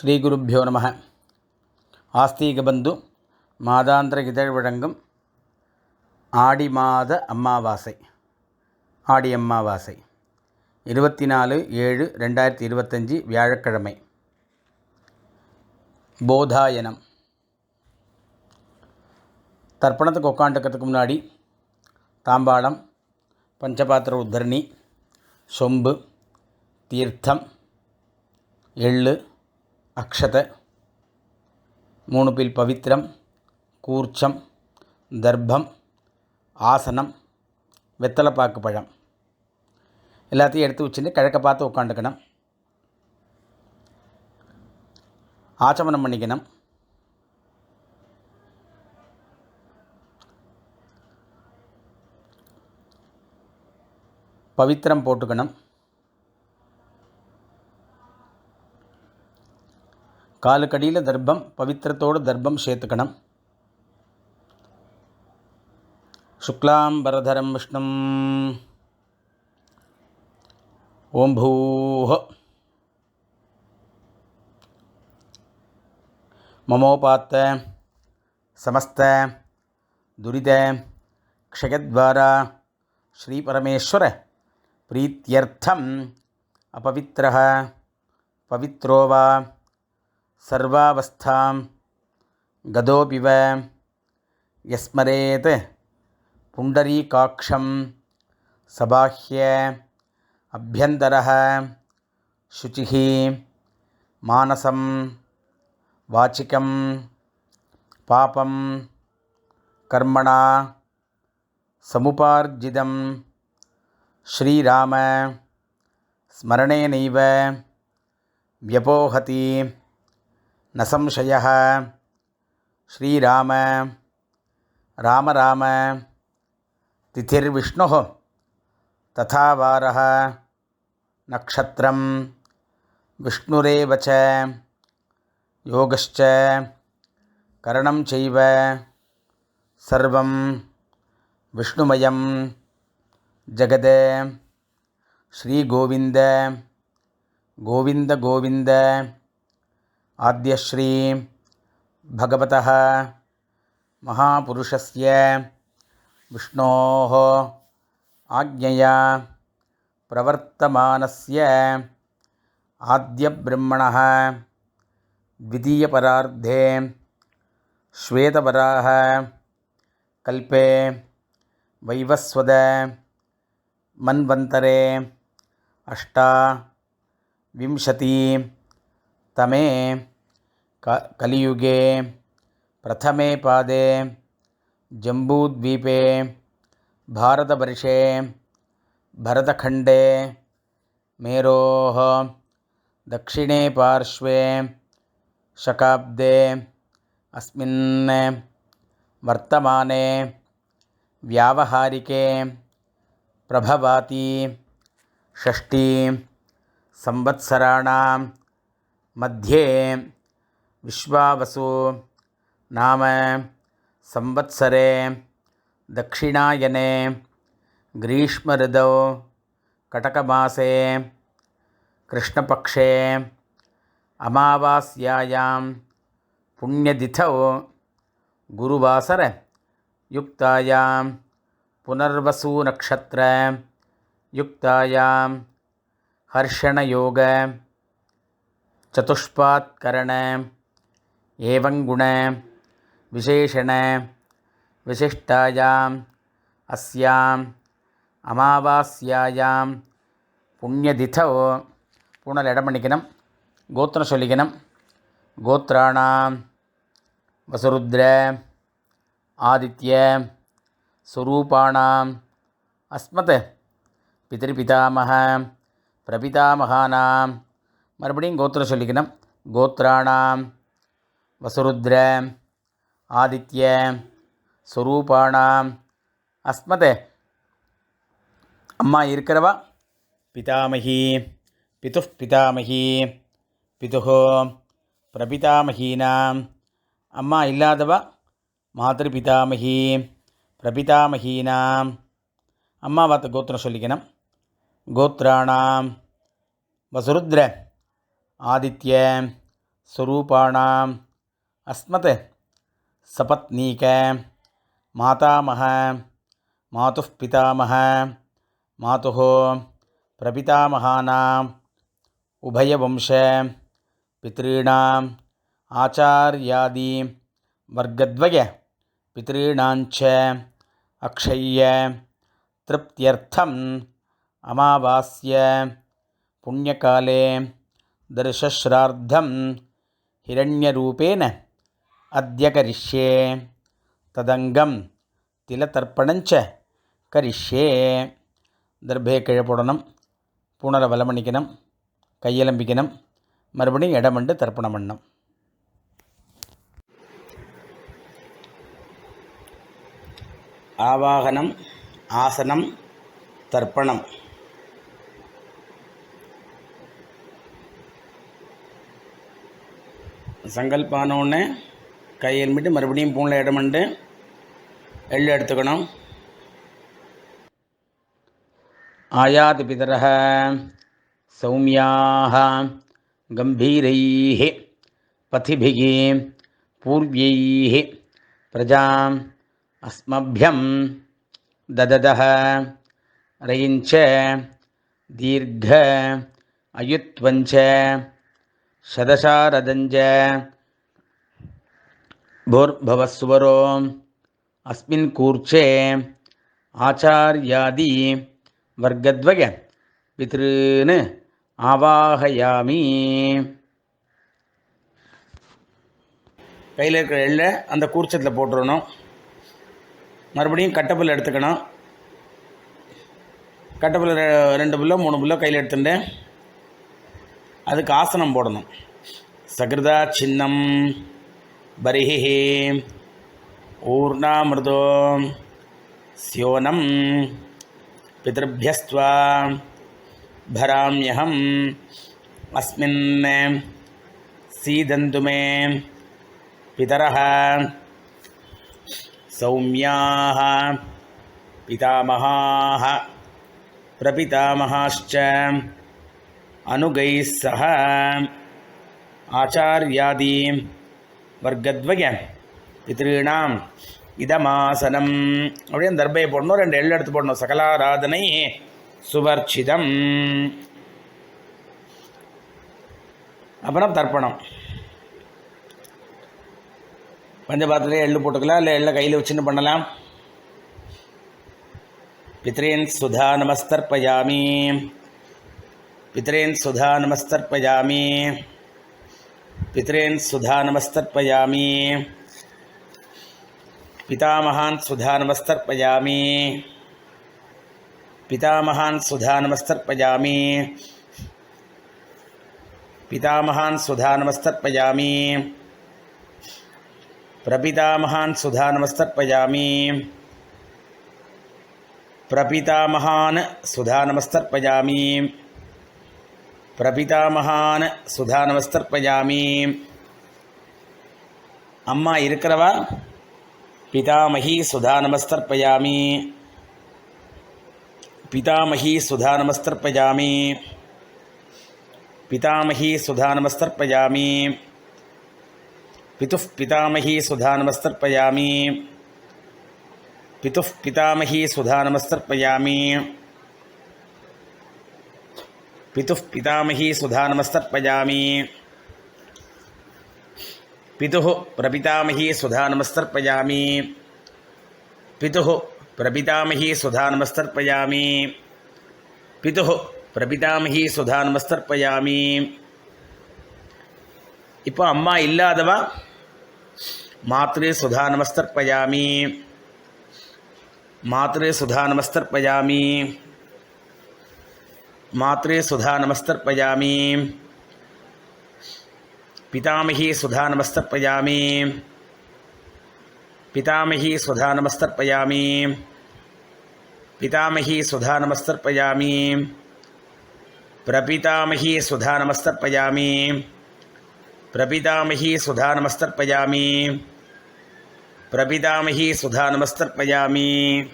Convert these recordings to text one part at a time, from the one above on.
ஸ்ரீகுருப்போ நம. ஆஸ்தீகபந்து மாதாந்திர இதழ் வழங்கும் ஆடி மாத அம்மாவாசை. ஆடி அம்மாவாசை. இருபத்தி நாலு ஏழு ரெண்டாயிரத்தி இருபத்தஞ்சி வியாழக்கிழமை. போதாயனம். தர்ப்பணத்துக்கு உட்காந்துக்கிறதுக்கு முன்னாடி தாம்பாளம் பஞ்சபாத்திர உத்தரணி சொம்பு தீர்த்தம் எள்ளு அக்ஷத மூணு பில் பவித்திரம் கூர்ச்சம் தர்ப்பம் ஆசனம் வெத்தலைப்பாக்கு பழம். எல்லாத்தையும் எடுத்து வச்சுட்டு கிழக்க பார்த்து உட்காந்துக்கணும். ஆச்சமனம் பண்ணிக்கணும். பவித்திரம் போட்டுக்கணும். காலுக்கடியில் தர்ப்பம் பவித்திரத்தோடு தர்ப்பம் சேர்த்துக்கணும் சுக்லாம் பரதரம் விஷ்ணும் ஓம் பூஹ மமோபாத்த சமஸ்த துரித க்ஷயத்வாரா ஸ்ரீபரமேஸ்வர प्रीत्यर्थम् अपवित्रः पवित्रो वा சர்வாவஸ்தாம் கதோபிவ யஸ்மரேத் புண்டரீகாட்சம் சபாஹ்ய அபியந்தர சுச்சி மானசம் வாச்சிக்கம் பாபம் கர்மணா சமுபார்ஜிதம் ஸ்ரீராம ஸ்மரணேனைவ வியபோகதி நசம்சய ஸ்ரீராம ராம ராம திதிர்விஷ்ணு ததாவார நக்ஷத்திரம் விஷ்ணுரேவச்ச யோகச்ச கரணம் செய்வ சர்வம் விஷ்ணுமயம் ஜெகத ஸ்ரீகோவிந்த கோவிந்த கோவிந்த. आद्यश्री भगवतः महापुरुषस्य विष्णोः आज्ञया प्रवर्तमानस्य आद्यब्रह्मणः द्वितीयपरार्धे श्वेतवराह कल्पे वैवस्वद मन्वन्तरे अष्टाविंशति तमे क कलियुगे प्रथमे पादे जम्बूद्वीपे भारतवर्षे भरतखण्डे मेरोः दक्षिणे पार्श्वे शकाब्दे अस्मिन् वर्तमाने व्यावहारिके प्रभवाति षष्ठी संवत्सराणां மத்தியே விஸ்வாவசு நாம சம்வத்சரே தட்சிணாயனே கிரீஷ்மருதோ கடகமாசே கிருஷ்ணபக்ஷே அமாவாஸ்யாயாம் புண்ணியதிதௌ குருவாசர யுக்தாயாம் புனர்வசு நக்ஷத்திர யுக்தாயாம் ஹர்ஷணயோக चतुष्पात्करण एवं गुण विशेषण विशिष्टायाम् अस्याम् அமாவாஸ்யாயாம் புண்ணியதிதோ பூனல் இடம் பண்ணிக்கணும் கோத்திரம் சொல்லிக்கணும் கோத்ராணாம் வசுருத்ர ஆதித்ய स्वरूपाणाम् अस्मत् पितृपितामह பிரபிதாமகானாம் மறுபடியும் கோத்திரம் சொல்லிக்கணும். கோத்ராணாம் வசுருத்ர ஆதித்ய ஸ்வரூபாணாம் அஸ்மதே. அம்மா இருக்கிறவா? பிதாமகி பிது பிதாமகி பிதுஹோ பிரபிதாமகீனாம். அம்மா இல்லாதவா? மாதృபிதாமகி பிரபிதாமகீனாம். அம்மா அம்மாவாத்த கோத்திரம் சொல்லிக்கணும். கோத்ராணாம் வசுருத்ர. ஆதித்ய ஸ்வரூபாணாம் அஸ்மத் சபத்னீக மாதாமக மாது பிதாமக மாது பிரபிதாமகானாம் உபயவம்ச பித்ருணாம் ஆச்சாரியாதி வர்க்கத்வய பித்ருணாஞ்ச அக்ஷய்ய திருப்தியர்த்தம் அமாவாஸ்ய புண்ணியகாலே தர்ஷஸ்ரார்த்தம் ஹிரண்யரூபேன அத்திய கரிஷ்யே ததங்கம் திலதர்ப்பணஞ்ச கரிஷ்யே தர்பே கிழப்புடனும் பூணலை வலமணிக்கணும் கையலம்பிக்கணும் மறுபடியும் இடமண்டு தர்ப்பணம் பண்ணணும் ஆவாகனம் ஆசனம் தர்ப்பணம் சங்கல்பானோடனே கையெலும்பிட்டு மறுபடியும் பூனில் இடமண்டு எள்ளு எடுத்துக்கணும் आयाति पितरः सौम्याः गम्भीरैः पथिभिः पूर्व्यैः प्रजाम् अस्मभ्यं दददः रयिञ्च दीर्घ अयुत्वञ्च शदशारदञ्च भूर्भवस्वरो अस्मिन् कूर्चे आचार्यादि வர்க்கத்வய பித்ருன்னு ஆவாகயாமி கையில் இருக்கிற எள்ளை அந்த கூர்ச்சத்தில் போட்டுடணும் மறுபடியும் கட்டப்புல் எடுத்துக்கணும் கட்டப்புல் ரெண்டு புல்லோ மூணு புல்லோ கையில் எடுத்துட்டு அதுக்கு ஆசனம் போடணும். சகிருதா சின்னம் பரிஹி ஊர்ணாமிருதோ ஸ்யோனம் பிதர்பியஸ்துவா பராமியகம் அஸ்மின் சீதந்து மே பிதர சௌமியா பிதாமகா பிரபிதாமகாச்ச அனுகைஸ் சக ஆச்சாரியாதீம் வர்க்கத்வய பித்ருணாம் இதமாசனம். அப்படியே அந்த தர்பையை போடணும் ரெண்டு எள்ளு எடுத்து போடணும். சகலாராதனை சுவர்ச்சிதம். அப்புறம் தர்ப்பணம். பஞ்சபாத்திரே எள்ளு போட்டுக்கலாம் இல்லை எள்ள கையில் வச்சுன்னு பண்ணலாம். பித்ரேன் சுதா நமஸ்தர்பயாமி पितरेन् सुधा नमस्तर्पयामि। पितरेन् सुधा नमस्तर्पयामि। पितामहान् सुधा नमस्तर्पयामि। पितामहान् सुधा नमस्तर्पयामि। पितामहान् सुधा नमस्तर्पयामि। प्रपितामहान् सुधा नमस्तर्पयामि। प्रपितामहान् सुधा नमस्तर्पयामि। सुधानमस्तर्पयामि प्रपितामहान् सुधानमस्तर्पयामि அம்மா இருக்கிறவா पितामही सुधानमस्तर्पयामि पितामही सुधानमस्तर्पयामि पितामही सुधानमस्तर्पयामि पितुः पितामही सुधानमस्तर्पयामि पितुः पितामही सुधानमस्तर्पयामि पितुः पितामही सुधानमस्तर्पयामि பிதுः பிதாமகி சுதா நமஸ்தர்ப்பயாமி பிதுः பிரபிதாமகி சுதா நமஸ்தர்ப்பயாமி பிதுः பிரபிதாமகி சுதா நமஸ்தர்ப்பயாமி பிதுः பிரபிதாமகி சுதா நமஸ்தர்ப்பயாமி இப்போ அம்மா இல்லாதவா மாத்ரு சுதா நமஸ்தர்ப்பயாமி மாத்ரு சுதா நமஸ்தர்ப்பயாமி मातृ सुधा नमस्तर्पयामी। पितामही सुधा नमस्तर्पयामी। पितामही सुधा नमस्तर्पयामी। पितामही सुधा नमस्तर्पयामी। प्रपितामही सुधा नमस्तर्पयामी। प्रपितामही सुधा नमस्तर्पयामी। प्रपितामही सुधा नमस्तर्पयामी।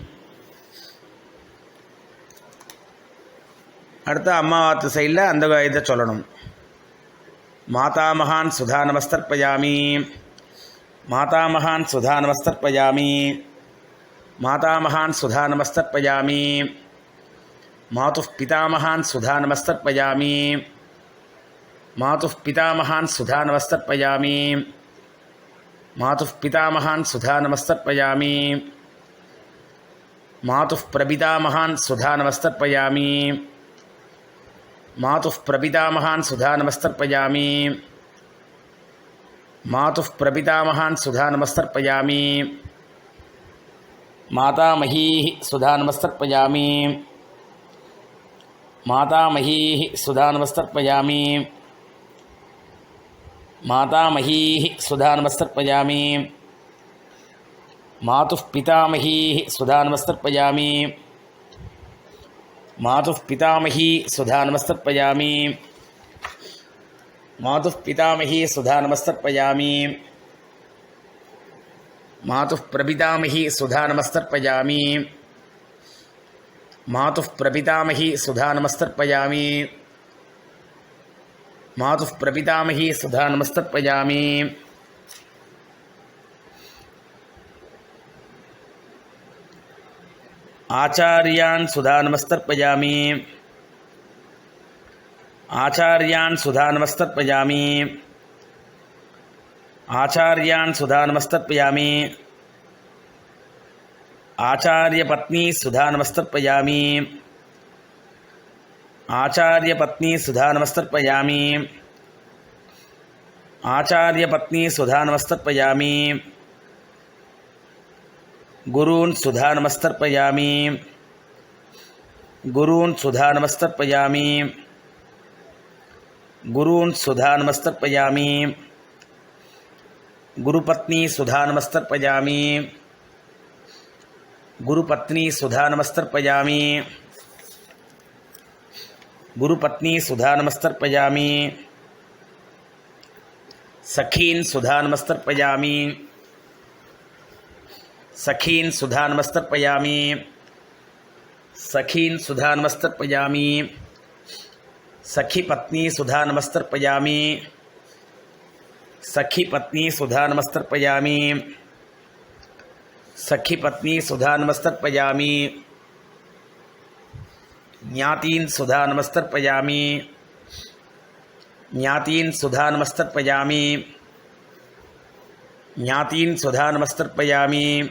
அடுத்து அம்மாவாத்து சைடில் அந்த இதை சொல்லணும். மாதாமகான் சுதா நமஸ்தர்ப்பயாமி. மாதாமகான் சுதா நமஸ்தர்ப்பயாமி. மாதாமகான் சுதா நமஸ்தர்ப்பயாமி. மாது பிதாமகான் சுதா நமஸ்தர்ப்பயாமி. மாது பிதாமகான் சுதா நமஸ்தர்ப்பயாமி. மாது பிதாமகான் சுதா நமஸ்தர்ப்பயாமி. மாது பிரபிதாமகான் சுதா நமஸ்தர்ப்பயாமி. मातु प्रभितामहान् सुधा प्रपितामहान् सुधानमस्तर्पयामि मातुः सुधा सुधानमस्तर्पयामि मातामहीः सुधानमस्तर्पयामि मातामहीः सुधानमस्तर्पयामि मातामहीः सुधानमस्तर्पयामि मातुः पितामहीः सुधानमस्तर्पयामि मातुः पितामही सुधा नमस्तर्पयामि। मातुः पितामही सुधा नमस्तर्पयामि। मातुः प्रपितामही सुधा नमस्तर्पयामि। मातुः प्रपितामही सुधा नमस्तर्पयामि। मातुः प्रपितामही सुधा नमस्तर्पयामि। आचार्यान् सुधानमस्तर्पयामि। आचार्यान् सुधानमस्तर्पयामि। आचार्यान् सुधानमस्तर्पयामि। आचार्यपत्नी सुधानमस्तर्पयामि। आचार्यपत्नी सुधानमस्तर्पयामि। आचार्यपत्नी सुधानमस्तर्पयामि। गुरून् सुधानमस्तर्पयामि। गुरून् सुधानमस्तर्पयामि। गुरून् सुधानमस्तर्पयामि। गुरुपत्नी सुधानमस्तर्पयामि। गुरुपत्नी सुधानमस्तर्पयामि। गुरुपत्नी सुधा नमस्तर्पयामी सखीन सुधा नमस्तर्पयामी सखीन सुधा नमस्तर्पयामी सखीन सुधानमस्तर्पयामी। सखी पत्नी सुधानमस्तर्पयामी। सखी पत्नी सुधानमस्तर्पयामी। सखी पत्नी सुधानमस्तर्पयामी। ज्ञातीन सुधानमस्तर्पयामी। ज्ञातीन सुधानमस्तर्पयामी। ज्ञातीन सुधानमस्तर्पयामी।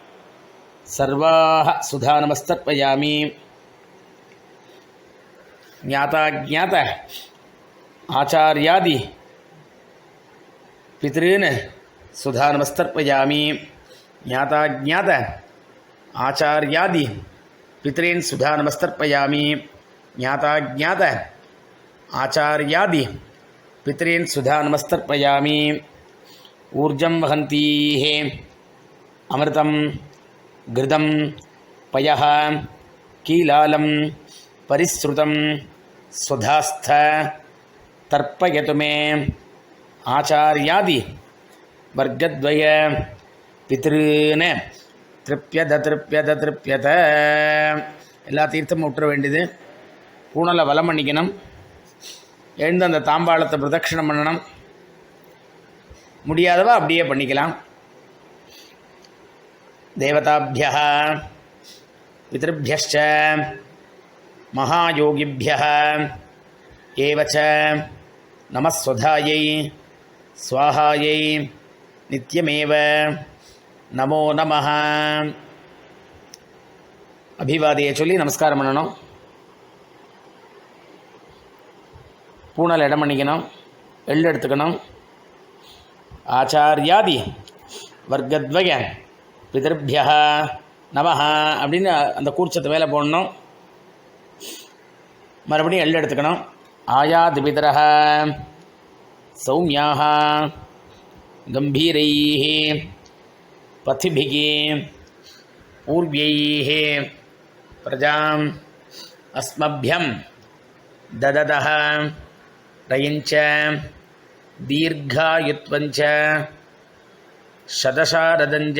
सर्वाः सुधा नमस्तर्पयामि ज्ञाताज्ञात आचार्यादि, पितॄन् सुधा नमस्तर्पयामि ज्ञाताज्ञात आचार्यादि, पितॄन् सुधा नमस्तर्पयामि ज्ञाताज्ञात आचार्यादि, पितॄन् सुधा नमस्तर्पयामि ऊर्जं वहन्तीः। अमृतं கிருதம் பய கீலாலம் பரிஸ்ருதம் சுதாஸ்த தர்ப்பயதுமே ஆச்சாரியாதி வர்க்கத்வய பித்திருன திருப்யத திருப்பியத திருப்பியத எல்லா தீர்த்தமும் விட்டுற வேண்டியது. பூனலை வலம் பண்ணிக்கணும். எழுந்து அந்த தாம்பாளத்தை பிரதட்சிணம் பண்ணணும். முடியாதவா அப்படியே பண்ணிக்கலாம். देवताभ्य पितृभ्यश्च महायोगिभ्यः एव च नमस्वधायै स्वाहायै नित्यमेव नमो नमः। அபிவாதியை சொல்லி நமஸ்காரம் பண்ணணும். பூனல் இடம் பண்ணிக்கணும். எள் எடுத்துக்கணும். ஆச்சாரியாதி வர்க்கத்வய பிதர்பியா நமஹா அப்படின்னு அந்த கூர்ச்சத்தை மேலே போடணும். மறுபடியும் எள் எடுத்துக்கணும். ஆயாத் பிதரக சௌமியாக கம்பீரை பத்திபிகி ஊர்வியை பிரஜாம் அஸ்மபியம் ததத ரயிஞ்ச தீர்காயுத்வஞ்ச சதசாரதஞ்ச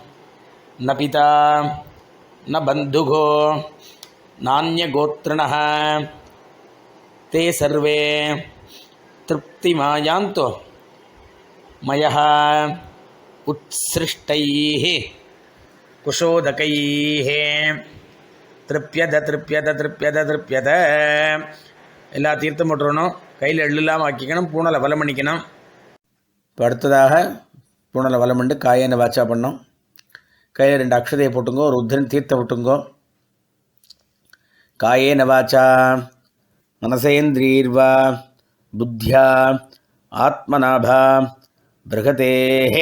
ந பிதா ந பந்துகோ நானியகோத்திரண தே சர்வே திருப்திமாயாந்தோ மய உத்சிருஷ்டைः குஷோதகைः திருப்பியத திருப்பியத திருப்பியத திருப்பியத எல்லா தீர்த்தம் போட்டுறணும் கையில் எள்ளு இல்லாமல் ஆக்கிக்கணும். பூனலை வலம் பண்ணிக்கணும். இப்போ அடுத்ததாக பூனலை வலம் பண்ணிட்டு காயனை வாச்சா பண்ணோம் கையில் ரெண்டு அக்ஷதையை போட்டுங்கோ ஒரு உத்திரன் தீர்த்தம் விட்டுங்கோ. காயேன வாச்சா மனசேந்திரீர்வா புத்தியா ஆத்மநாபா பிருகதேः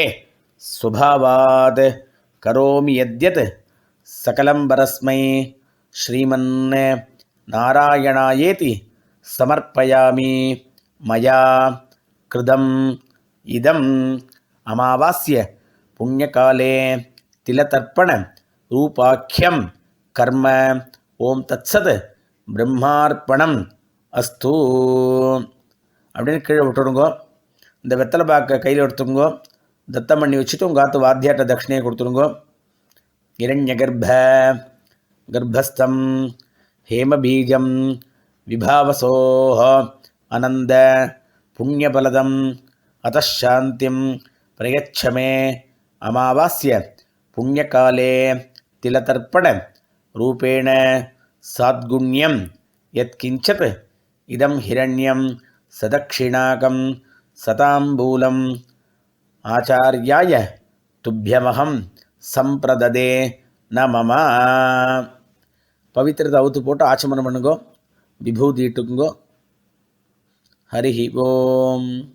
சுபாவாத் கரோமி யத்யத் சகலம் பரஸ்மை ஸ்ரீமன் நாராயணாயேதி சமர்ப்பயாமி மயா கிருதம் இதம் அமாவாஸ்ய புண்ணியகாலே திலதர்ப்பண ரூபாக்கியம். கர்ம ஓம் தத்சத். பிரம்மார்ப்பணம் அஸ்து. அப்படின்னு கீழே விட்டுடுங்கோ. இந்த வெத்தலை பாக்க கையில் எடுத்துங்கோ. தத்தம் பண்ணி வச்சுட்டு உங்கள் ஆத்து வாத்தியாட்ட தட்சிணையை கொடுத்துருங்கோ இரண்ய கர்ப்ப கர்ப்பஸ்தம் ஹேமபீஜம் விபாவசோஹ அனந்த புண்ணியபலதம் அத்தாந்தியம் பிரயச்சமே அமாவாஸ்ய పుణ్యకాలే తిలతర్పణ. రూపేణ సాద్గుణ్యం. యత్కించత్ ఇదం హిరణ్యం సదక్షిణాకం సతాంబూలం. ఆచార్యాయ తుభ్యమహం సంప్రదదే నమమ. పవిత్రత అవుతు పూట ఆచమనమనుగో విభూతి ఇట్టుకో హరి ఓం.